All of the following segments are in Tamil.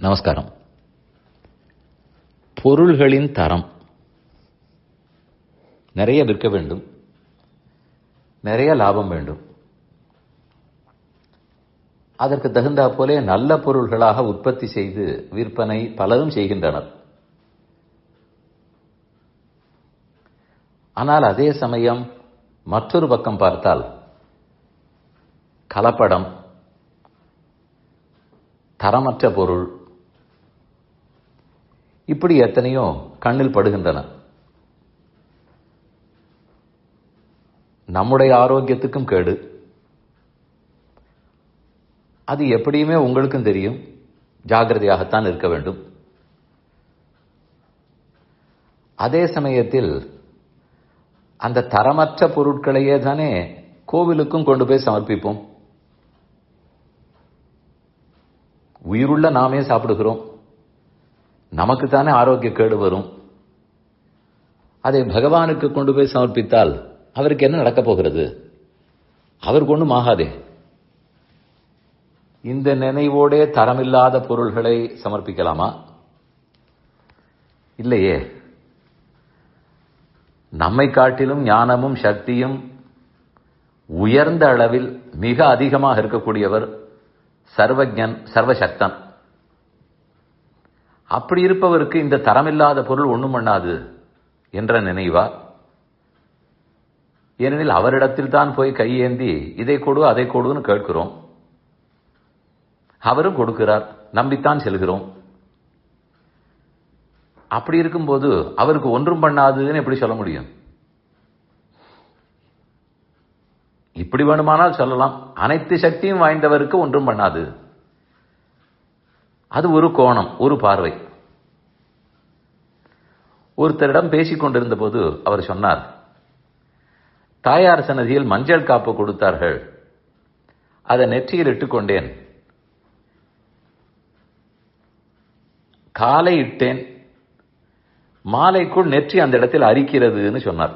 நமஸ்காரம். பொருள்களின் தரம். நிறைய விற்க வேண்டும். நிறைய லாபம் வேண்டும். அதற்கு தகுந்தா போலே நல்ல பொருள்களாக உற்பத்தி செய்து விற்பனை பலரும் செய்கின்றனர். ஆனால் அதே சமயம் மற்றொரு பக்கம் பார்த்தால் கலப்படம் தரமற்ற பொருள் இப்படி எத்தனையோ கண்ணில் படுகின்றன. நம்முடைய ஆரோக்கியத்துக்கும் கேடு. அது எப்படியுமே உங்களுக்கும் தெரியும். ஜாகிரதையாகத்தான் இருக்க வேண்டும். அதே சமயத்தில் அந்த தரமற்ற பொருட்களையே தானே கோவிலுக்கும் கொண்டு போய் சமர்ப்பிப்போம். உயிருள்ள நாமே சாப்பிடுகிறோம். நமக்கு தானே ஆரோக்கிய கேடு வரும். அதை பகவானுக்கு கொண்டு போய் சமர்ப்பித்தால் அவருக்கு என்ன நடக்கப் போகிறது? அவருக்கு ஒன்றும் ஆகாதே. இந்த நினைவோடே தரமில்லாத பொருள்களை சமர்ப்பிக்கலாமா? இல்லையே. நம்மை காட்டிலும் ஞானமும் சக்தியும் உயர்ந்த அளவில் மிக அதிகமாக இருக்கக்கூடியவர் சர்வஜன் சர்வசக்தன். அப்படி இருப்பவருக்கு இந்த தரமில்லாத பொருள் ஒன்றும் பண்ணாது என்ற நினைவா? ஏனெனில் அவரிடத்தில் தான் போய் கையேந்தி இதை கொடு அதை கொடுன்னு கேட்கிறோம். அவரும் கொடுக்கிறார் நம்பித்தான் செல்கிறோம். அப்படி இருக்கும்போது அவருக்கு ஒன்றும் பண்ணாதுன்னு எப்படி சொல்ல முடியும்? இப்படி வேணுமானால் சொல்லலாம். அனைத்து சக்தியும் வாய்ந்தவருக்கு ஒன்றும் பண்ணாது. அது ஒரு கோணம் ஒரு பார்வை. ஒருத்தரிடம் பேசிக்கொண்டிருந்த போது அவர் சொன்னார் தாயார் சன்னதியில் மஞ்சள் காப்பு கொடுத்தார்கள். அதை நெற்றியில் இட்டுக்கொண்டேன் காலை இட்டேன். மாலைக்குள் நெற்றி அந்த இடத்தில் அரிக்கிறதுன்னு சொன்னார்.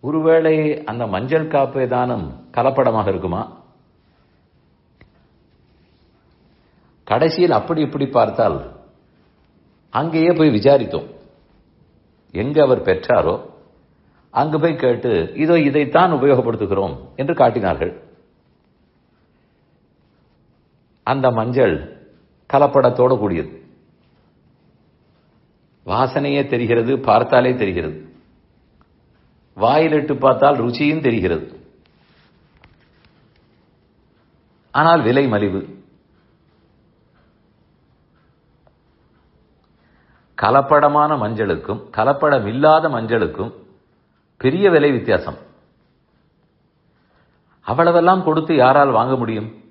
ஒருவேளை அந்த மஞ்சள் காப்பு தானும் கலப்படமாக இருக்குமா? கடைசியில் அப்படி இப்படி பார்த்தால் அங்கேயே போய் விசாரித்தோம். எங்கே அவர் பெற்றாரோ அங்கு போய் கேட்டு இதோ இதைத்தான் உபயோகப்படுத்துகிறோம் என்று காட்டினார்கள். அந்த மஞ்சள் கலப்படத்தோடு கூடியது. வாசனையே தெரிகிறது பார்த்தாலே தெரிகிறது. வாயிலிட்டு பார்த்தால் ருச்சியும் தெரிகிறது. ஆனால் விலை மலிவு. கலப்படமான மஞ்சளுக்கும் கலப்படம் இல்லாத மஞ்சளுக்கும் பெரிய விலை வித்தியாசம். அவ்வளவெல்லாம் கொடுத்து யாரால் வாங்க முடியும்?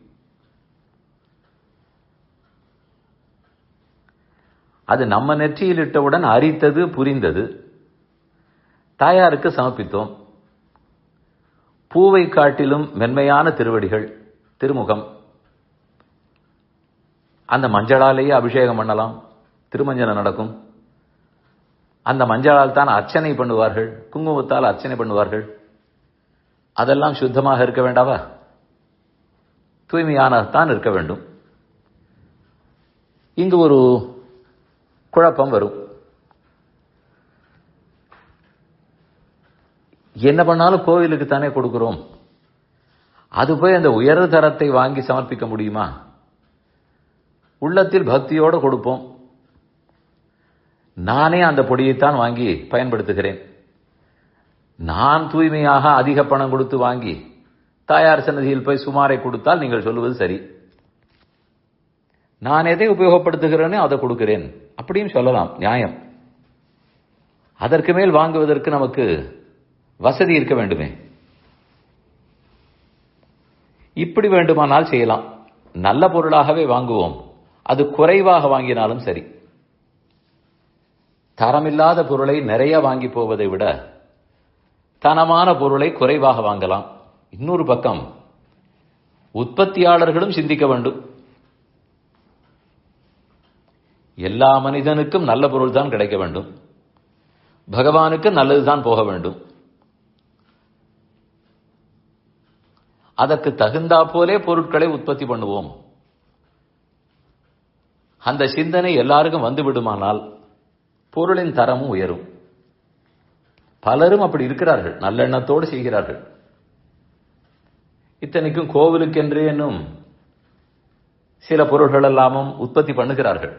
அது நம்ம நெற்றியில் இட்டவுடன் அரித்தது புரிந்தது. தாயாருக்கு சமர்ப்பித்தோம். பூவை காட்டிலும் மென்மையான திருவடிகள் திருமுகம். அந்த மஞ்சளாலேயே அபிஷேகம் பண்ணலாம். திருமஞ்சனம் நடக்கும். அந்த மஞ்சளால் தான் அர்ச்சனை பண்ணுவார்கள். குங்குமத்தால் அர்ச்சனை பண்ணுவார்கள். அதெல்லாம் சுத்தமாக இருக்க வேண்டாவா? தூய்மையானதான் இருக்க வேண்டும். இங்கு ஒரு குழப்பம் வரும். என்ன பண்ணாலும் கோவிலுக்கு தானே கொடுக்கிறோம். அது போய் அந்த உயர் தரத்தை வாங்கி சமர்ப்பிக்க முடியுமா? உள்ளத்தில் பக்தியோடு கொடுப்போம். நானே அந்த பொடியைத்தான் வாங்கி பயன்படுத்துகிறேன். நான் தூய்மையாக அதிக பணம் கொடுத்து வாங்கி தாயார் சன்னதியில் போய் சுமாரை கொடுத்தால் நீங்கள் சொல்லுவது சரி. நான் எதை உபயோகப்படுத்துகிறேனோ அதை கொடுக்கிறேன். அப்படியும் சொல்லலாம் நியாயம். அதற்கு மேல் வாங்குவதற்கு நமக்கு வசதி இருக்க வேண்டுமே. இப்படி வேண்டுமானால் செய்யலாம். நல்ல பொருளாகவே வாங்குவோம். அது குறைவாக வாங்கினாலும் சரி. தரமில்லாத பொருளை நிறைய வாங்கி போவதை விட தனமான பொருளை குறைவாக வாங்கலாம். இன்னொரு பக்கம் உற்பத்தியாளர்களும் சிந்திக்க வேண்டும். எல்லா மனிதனுக்கும் நல்ல பொருள் தான் கிடைக்க வேண்டும். பகவானுக்கு நல்லதுதான் போக வேண்டும். அதற்கு தகுந்தா போலே பொருட்களை உற்பத்தி பண்ணுவோம். அந்த சிந்தனை எல்லாருக்கும் வந்து விடுமானால் பொருளின் தரமும் உயரும். பலரும் அப்படி இருக்கிறார்கள். நல்லெண்ணத்தோடு செய்கிறார்கள். இத்தனைக்கும் கோவிலுக்கென்று என்னும் சில பொருள்கள் எல்லாமும் உற்பத்தி பண்ணுகிறார்கள்.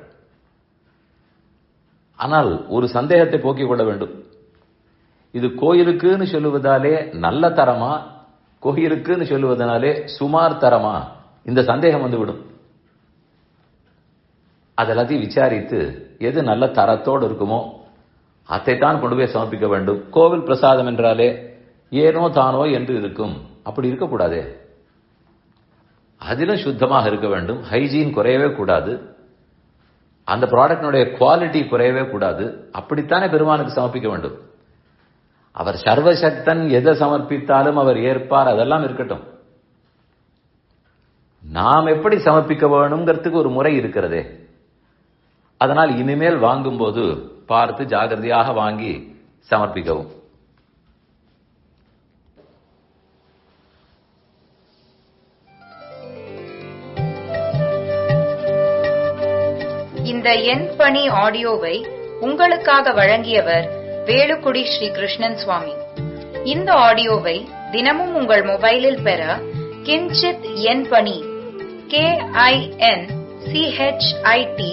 ஆனால் ஒரு சந்தேகத்தை போக்கிக் கொள்ள வேண்டும். இது கோயிலுக்குன்னு சொல்லுவதாலே நல்ல தரமா கோயிலுக்குன்னு சொல்லுவதனாலே சுமார் தரமா? இந்த சந்தேகம் வந்துவிடும். அதெல்லாத்தையும் விசாரித்து எது நல்ல தரத்தோடு இருக்குமோ அதைத்தான் கொண்டு போய் சமர்ப்பிக்க வேண்டும். கோவில் பிரசாதம் என்றாலே ஏனோ தானோ என்று இருக்கும். அப்படி இருக்கக்கூடாதே. அதிலும் சுத்தமாக இருக்க வேண்டும். ஹைஜீன் குறையவே கூடாது. அந்த ப்ராடக்டினுடைய குவாலிட்டி குறையவே கூடாது. அப்படித்தானே பெருமானுக்கு சமர்ப்பிக்க வேண்டும். அவர் சர்வசக்தன் எதை சமர்ப்பித்தாலும் அவர் ஏற்பார் அதெல்லாம் இருக்கட்டும். நாம் எப்படி சமர்ப்பிக்க வேணுங்கிறதுக்கு ஒரு முறை இருக்கிறதே. அதனால் இனிமேல் வாங்கும்போது பார்த்து ஜாகிரதையாக வாங்கி சமர்ப்பிக்கவும். இந்த எண் பணி ஆடியோவை உங்களுக்காக வழங்கியவர் வேலுக்குடி ஸ்ரீ கிருஷ்ணன் சுவாமி. இந்த ஆடியோவை தினமும் உங்கள் மொபைலில் பெற கிஞ்சித் எண் பணி கே ஐ என் சிஹெச்ஐடி